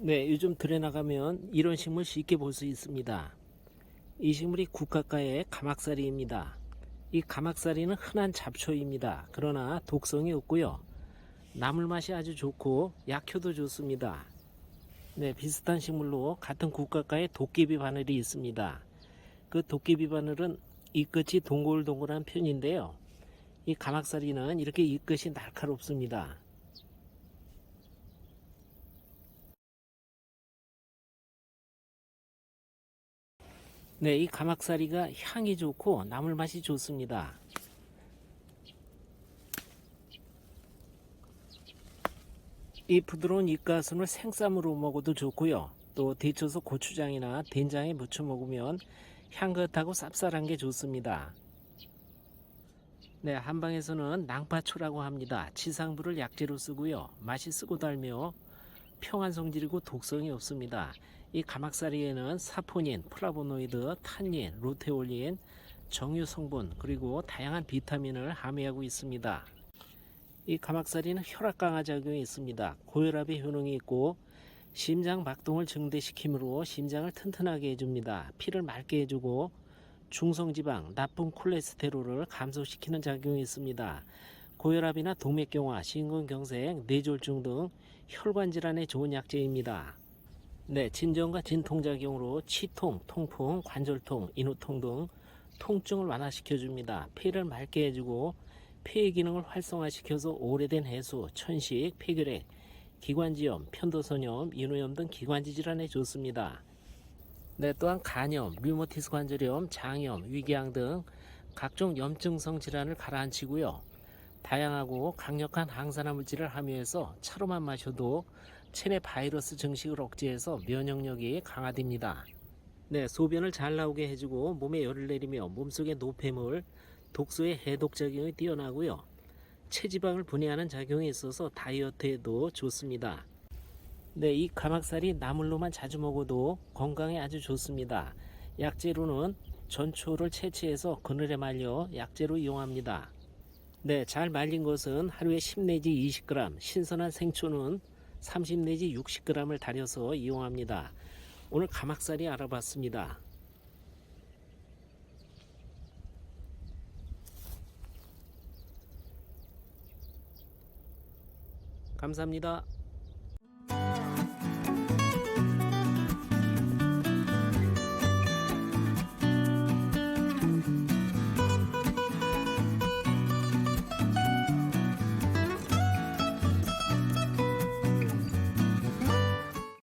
네, 요즘 들에 나가면 이런 식물 쉽게 볼 수 있습니다. 이 식물이 국가가의 가막살이입니다. 이 가막살이는 흔한 잡초입니다. 그러나 독성이 없고요. 나물 맛이 아주 좋고 약효도 좋습니다. 네, 비슷한 식물로 같은 국가가의 도깨비 바늘이 있습니다. 그 도깨비 바늘은 이 끝이 동글동글한 편인데요. 이 가막살이는 이렇게 이 끝이 날카롭습니다. 네, 이 가막살이가 향이 좋고 나물 맛이 좋습니다. 이 부드러운 잎가순을 생쌈으로 먹어도 좋고요. 또 데쳐서 고추장이나 된장에 무쳐 먹으면 향긋하고 쌉쌀한 게 좋습니다. 네, 한방에서는 낭파초라고 합니다. 지상부를 약재로 쓰고요. 맛이 쓰고 달며 평안 성질이고 독성이 없습니다. 이 가막살이에는 사포닌, 플라보노이드, 탄닌, 루테올린, 정유 성분 그리고 다양한 비타민을 함유하고 있습니다. 이 가막살이는 혈압 강화 작용이 있습니다. 고혈압의 효능이 있고 심장 박동을 증대시키므로 심장을 튼튼하게 해줍니다. 피를 맑게 해주고 중성지방, 나쁜 콜레스테롤을 감소시키는 작용이 있습니다. 고혈압이나 동맥경화, 심근경색, 뇌졸중 등 혈관 질환에 좋은 약재입니다. 네, 진정과 진통작용으로 치통, 통풍, 관절통, 인후통 등 통증을 완화시켜 줍니다. 폐를 맑게 해주고 폐의 기능을 활성화시켜서 오래된 해수, 천식, 폐결핵, 기관지염, 편도선염, 인후염 등 기관지 질환에 좋습니다. 네, 또한 간염, 류모티스 관절염, 장염, 위궤양 등 각종 염증성 질환을 가라앉히고요. 다양하고 강력한 항산화 물질을 함유해서 차로만 마셔도 체내 바이러스 증식을 억제해서 면역력이 강화됩니다. 네, 소변을 잘 나오게 해주고 몸에 열을 내리며 몸속의 노폐물, 독소의 해독 작용이 뛰어나고요. 체지방을 분해하는 작용이 있어서 다이어트에도 좋습니다. 네, 이 가막살이 나물로만 자주 먹어도 건강에 아주 좋습니다. 약재로는 전초를 채취해서 그늘에 말려 약재로 이용합니다. 네, 잘 말린 것은 하루에 10 내지 20g, 신선한 생초는 30 내지 60g을 달여서 이용합니다. 오늘 가막살이 알아봤습니다. 감사합니다.